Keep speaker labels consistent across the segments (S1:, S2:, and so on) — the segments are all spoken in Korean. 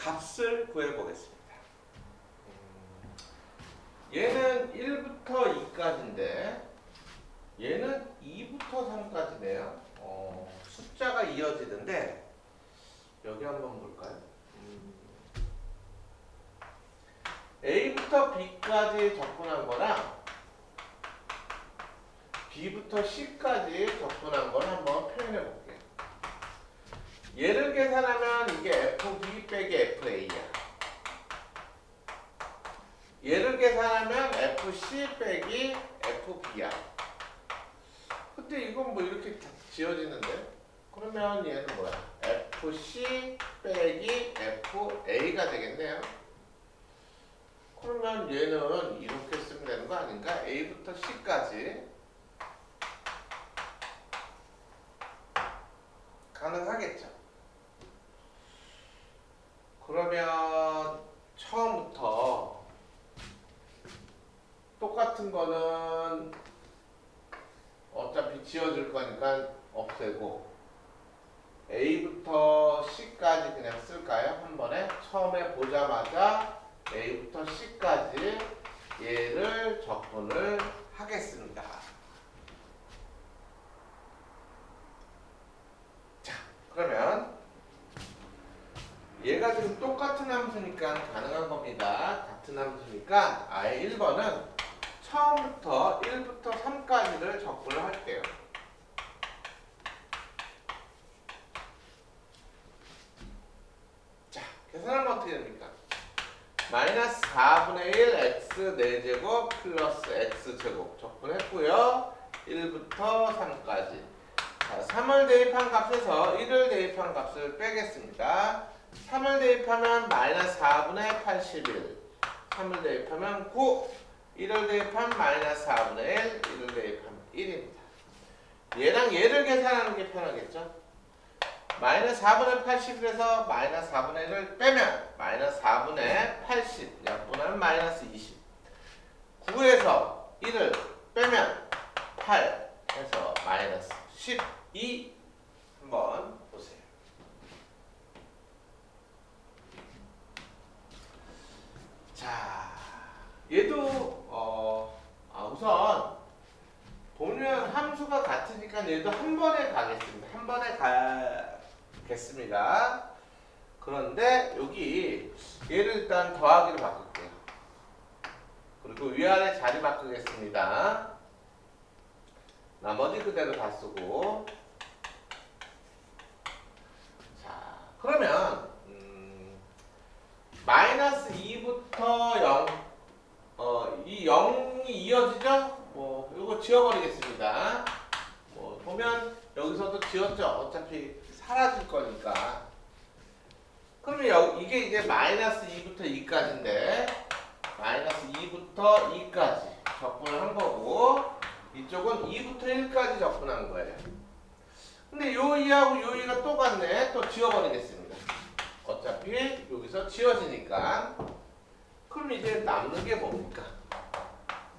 S1: 값을 구해보겠습니다. 음, 얘는 1부터 2까지인데 얘는 2부터 3까지네요. 어, 숫자가 이어지는데 여기 한번 볼까요? 음, A부터 B까지 접근한 거랑 B부터 C까지 접근한 걸 한번 표현해 볼게요. 얘를 계산하면 이게 FB 빼기 FA야. 얘를 계산하면 FC 빼기 FB야. 근데 이건 뭐 이렇게 다 지어지는데? 그러면 얘는 뭐야? FC 빼기 FA가 되겠네요. 그러면 얘는 이렇게 쓰면 되는 거 아닌가? A부터 C까지 가능하겠죠. 그러면 처음부터 똑같은 거는 어차피 지워줄 거니까 없애고 A부터 C까지 그냥 쓸까요? 한 번에 처음에 보자마자 A부터 C까지 얘를 적분을 하겠습니다. 자, 그러면 지금 똑같은 함수니까 가능한 겁니다. 같은 함수니까 아예 1번은 처음부터 1부터 3까지를 적분을 할게요. 자, 계산하면 어떻게 됩니까? 마이너스 4분의 1 x 4제곱 플러스 x 제곱 적분했고요. 1부터 3까지. 자, 3을 대입한 값에서 1을 대입한 값을 빼겠습니다. 3을 대입하면 마이너스 4분의 81. 3을 대입하면 9. 1을 대입하면 마이너스 4분의 1. 1을 대입하면 1입니다. 얘랑 얘를 계산하는 게 편하겠죠? 마이너스 4분의 81에서 마이너스 4분의 1을 빼면 마이너스 4분의 80 약분하면 마이너스 20 9에서 1을 빼면 8 해서 마이너스 12 한번 보세요 자 얘도 어 아, 우선 보면 함수가 같으니까 얘도 한 번에 가겠습니다. 한 번에 가겠습니다. 그런데 여기 얘를 일단 더하기로 바꿀게요. 그리고 위아래 자리 바꾸겠습니다. 나머지 그대로 다 쓰고 자 그러면 음, 마이너스 2부터 0 어, 이 0이 이어지죠? 뭐 이거 지워버리겠습니다 뭐 보면 여기서도 지웠죠 어차피 사라질 거니까 그러면 여, 이게 이제 마이너스 2부터 2까지인데 마이너스 2부터 2까지 적분을 한 거고 이쪽은 2부터 1까지 적분한 거예요. 근데 요 2하고 요 2가 똑같네. 또 지워버리겠습니다. 어차피 여기서 지워지니까. 그럼 이제 남는 게 뭡니까?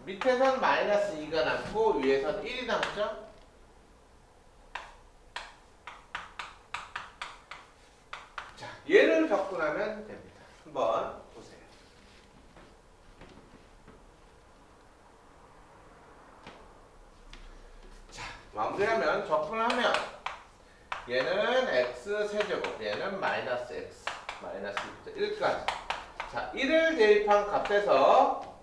S1: 밑에선 마이너스 2가 남고 위에선 1이 남죠? 자, 얘를 적분하면 됩니다. 한번 보세요. 자, 마무리하면 적분하면 얘는 x 세제곱, 얘는 마이너스 x, 마이너스 2부터 1까지. 자, 1을 대입한 값에서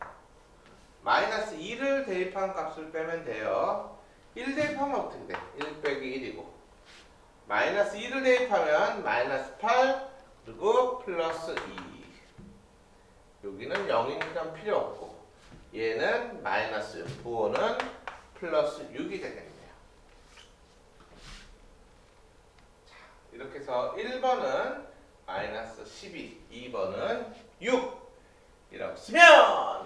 S1: 마이너스 2를 대입한 값을 빼면 돼요. 1 대입하면 어떻게 돼? 1 빼기 1이고. 마이너스 2를 대입하면 마이너스 8 그리고 플러스 2 여기는 0이니까 필요 없고 얘는 마이너스 부호는 플러스 6이 되겠네요. 자, 이렇게 해서 1번은 마이너스 12 2번은 6 이라고 쓰면 됩니다